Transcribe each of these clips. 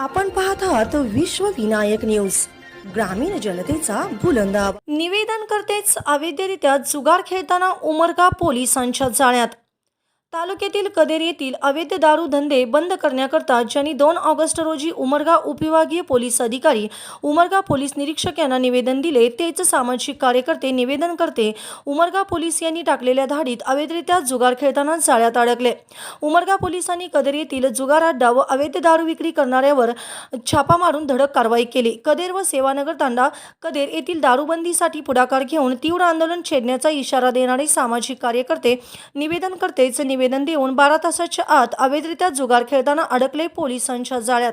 आपण पाहत आहात विश्व विनायक न्यूज ग्रामीण जनतेचा बुलंदाब निवेदन करतेच अवैधरित्या जुगार खेळताना उमरगा पोलिसांच्या जाळ्यात तालुक्यातील कदेर येथील अवैध दारू धंदे बंद करण्याकरता ज्यांनी दोन ऑगस्ट रोजी उमरगा उपविभागीय पोलीस अधिकारी उमरगा पोलीस निरीक्षक यांना निवेदन दिले तेच सामाजिक कार्यकर्ते निवेदन करते उमरगा पोलीस यांनी टाकलेल्या धाडीत अवैधरित्या जुगार खेळताना जाळ्यात अडकले. उमरगा पोलिसांनी कदेर येथील जुगार अड्डा व अवैध दारू विक्री करणाऱ्यावर छापा मारून धडक कारवाई केली. कदेर व सेवानगर तांडा कदेर येथील दारूबंदीसाठी पुढाकार घेऊन तीव्र आंदोलन छेडण्याचा इशारा देणारे सामाजिक कार्यकर्ते निवेदन करतेच निवेदन देऊन बारा तासाच्या आत अवैधरित्या जुगार खेळताना अडकले पोलिसांच्या जाळ्यात.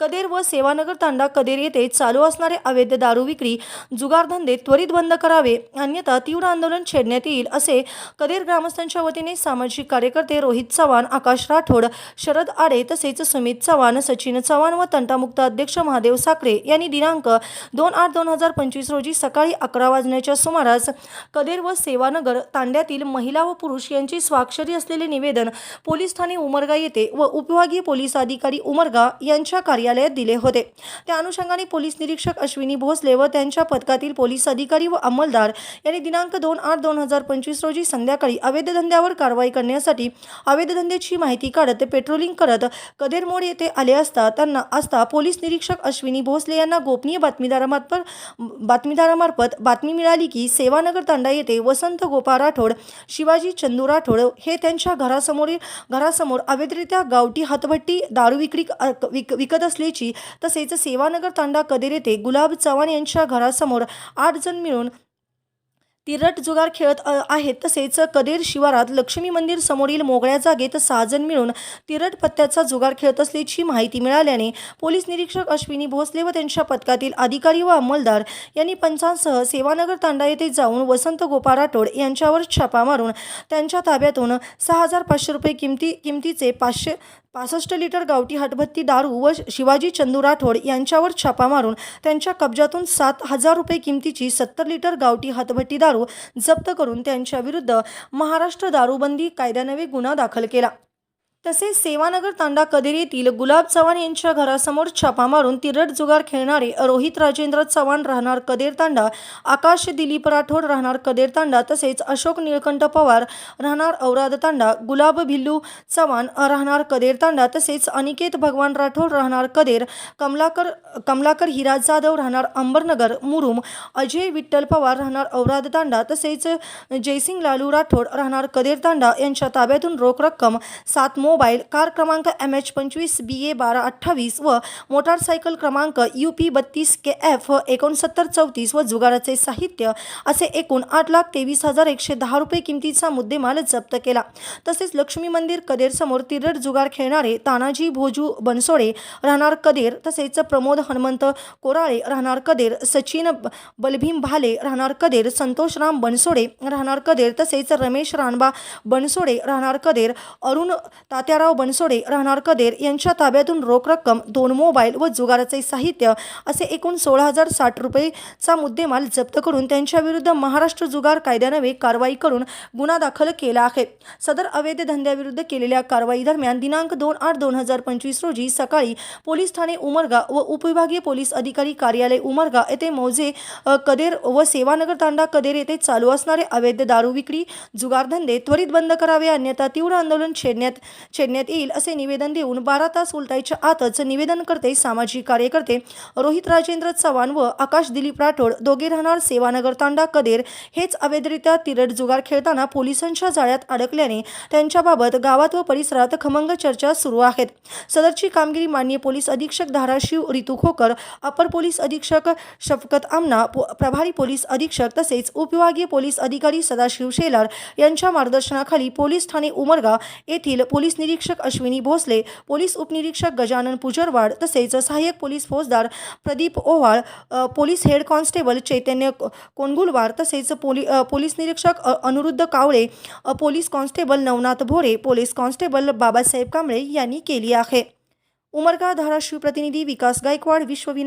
कदेर व सेवानगर तांडा कदेर येथे चालू असणारे अवैध दारू विक्री जुगारधंदे त्वरित बंद करावे अन्यथा तीव्र आंदोलन छेडण्यात येईल असे कदेर ग्रामस्थांच्या वतीने सामाजिक कार्यकर्ते रोहित चव्हाण आकाश राठोड शरद आडे तसेच सुमित चव्हाण सचिन चव्हाण व तंटामुक्त अध्यक्ष महादेव साखरे यांनी दिनांक दोन आठ दोन हजार पंचवीस रोजी सकाळी अकरा वाजण्याच्या सुमारास कदेर व सेवानगर तांड्यातील महिला व पुरुष यांची स्वाक्षरी असलेली निवेदन पोलीस ठाणे उमरगा येथे व उपविभागीय पोलीस अधिकारी उमरगा यांच्या कार्यालयात दिले होते. त्या अनुषंगाने पोलीस निरीक्षक अश्विनी भोसले व त्यांच्या पथकातील पोलीस अधिकारी व अंमलदार यांनी दिनांक दोन आठ दोन हजार पंचवीस रोजी संध्याकाळी अवैध धंद्यावर कारवाई करण्यासाठी अवैध धंद्याची माहिती काढत पेट्रोलिंग करत कदेरमोड येथे आले असता त्यांना असता पोलीस निरीक्षक अश्विनी भोसले यांना गोपनीय बातमीदारामार्फत बातमीदारामार्फत बातमी मिळाली की सेवानगर तांडा येथे वसंत गोपाळ राठोड शिवाजी चंदू राठोड हे त्यांच्या घरासमोरील घरासमोर अवैधरित्या गावठी हातभट्टी दारू विक्री विक विकत असल्याची तसेच सेवानगर तांडा कदेर येथे गुलाब चव्हाण यांच्या घरासमोर आठ जण मिळून तिरट जुगार खेळत आहेत. तसेच कदेर शिवारात लक्ष्मी मंदिर समोरील मोगळ्या जागेत सहा जण मिळून तिरट पत्त्याचा जुगार खेळत असल्याची माहिती मिळाल्याने पोलीस निरीक्षक अश्विनी भोसले व त्यांच्या पथकातील अधिकारी व अंमलदार यांनी पंचांसह सेवानगर तांडा येथे जाऊन वसंत गोपा राठोड यांच्यावर छापा मारून त्यांच्या ताब्यातून सहा हजार पाचशे रुपये किमती किमतीचे पाचशे पासष्ट लिटर गावठी हटभत्ती दारू व शिवाजी चंदू राठोड यांच्यावर छापा मारून त्यांच्या कब्जातून सात हजार रुपये किमतीची सत्तर लिटर गावठी हटभट्टी दारू जप्त करून त्यांच्या विरुद्ध महाराष्ट्र दारूबंदी कायद्यानवे गुन्हा दाखल केला. तसेच सेवानगर तांडा कदेर येथील गुलाब चव्हाण यांच्या घरासमोर छापा मारून तिरट जुगार खेळणारे रोहित राजेंद्र चव्हाण राहणार कदेर तांडा आकाश दिलीप राठोड राहणार कदेर तांडा तसेच अशोक निळकंठ पवार राहणार औराद तांडा गुलाब भिल्लू चव्हाण राहणार कदेर तांडा तसेच अनिकेत भगवान राठोड राहणार कदेर कमलाकर कमलाकर हिरा जाधव राहणार अंबरनगर मुरुम अजय विठ्ठल पवार राहणार औराद तांडा तसेच जयसिंग लालू राठोड राहणार कदेर तांडा यांच्या ताब्यातून रोख रक्कम सात मोबाईल कार क्रमांक एम एच पंचवीस बी ए बारा अठ्ठावीस व मोटारसायकल क्रमांक यू पी बत्तीस के एफ एकोणसत्तर चौतीस व जुगाराचे साहित्य असे एकूण आठ लाख तेवीस हजार एकशे दहा रुपये किमतीचा मुद्देमाल जप्त केला. तसेच लक्ष्मी मंदिर कदेर समोर जुगार खेळणारे तानाजी भोजू बनसोडे राहणार कदेर तसेच प्रमोद हनुमंत कोराळे राहणार कदेर सचिन बलभीम भाले राहणार कदेर संतोषराम बनसोडे राहणार कदेर तसेच रमेश रानबा बनसोडे राहणार कदेर अरुण तात्याराव बनसोडे राहणार कदेर यांच्या ताब्यातून रोख रक्कम दोन मोबाईल व जुगाराचे साहित्य असे एकूण सोळा हजार साठ रुपयेचा मुद्देमाल जप्त करून त्यांच्या विरुद्ध महाराष्ट्र जुगार कायद्यानवे कारवाई करून गुन्हा दाखल केला आहे. सदर अवैध धंद्याविरुद्ध केलेल्या कारवाई दरम्यान दिनांक दोन आठ दोन हजार पंचवीस रोजी सकाळी पोलीस ठाणे उमरगा व उपविभागीय पोलीस अधिकारी कार्यालय उमरगा येथे मौजे कदेर व सेवानगर तांडा कदेर येथे चालू असणारे अवैध दारू विक्री जुगारधंदे त्वरित बंद करावे अन्यथा तीव्र आंदोलन छेडण्यात छेडण्यात येईल असे निवेदन देऊन बारा तास उलटायच्या आतच निवेदन करते सामाजिक कार्यकर्ते. रोहित राजेंद्र चव्हाण व आकाश दिलीप राठोड दोघे राहणार सेवानगर तांडा कदेर. हेच अवैधरित्या तिरट जुगार खेळताना पोलिसांच्या जाळ्यात अडकल्याने त्यांच्याबाबत गावात व परिसरात खमंग चर्चा सुरू आहेत. सदरची कामगिरी मान्य पोलीस अधीक्षक धाराशिव रितू खोकर अपर पोलीस अधीक्षक शफकत आमना पो- प्रभारी पोलीस अधीक्षक तसेच उपविभागीय पोलीस अधिकारी सदाशिव शेलार यांच्या मार्गदर्शनाखाली पोलीस ठाणे उमरगा येथील पोलीस निरीक्षक अश्विनी भोसले पोलीस उपनिरीक्षक गजानन पुजरवाड तसेच सहाय्यक पोलीस फौजदार Pradeep Owal police head constable Chaitanya Kongulwar तसेच पोली पोलीस निरीक्षक Anuruddh Kawale police constable Navnath Bhore police constable Babasaheb Kamble यांनी केली आहे. उमरगा धाराशिव प्रतिनिधी विकास गायकवाड विश्वविन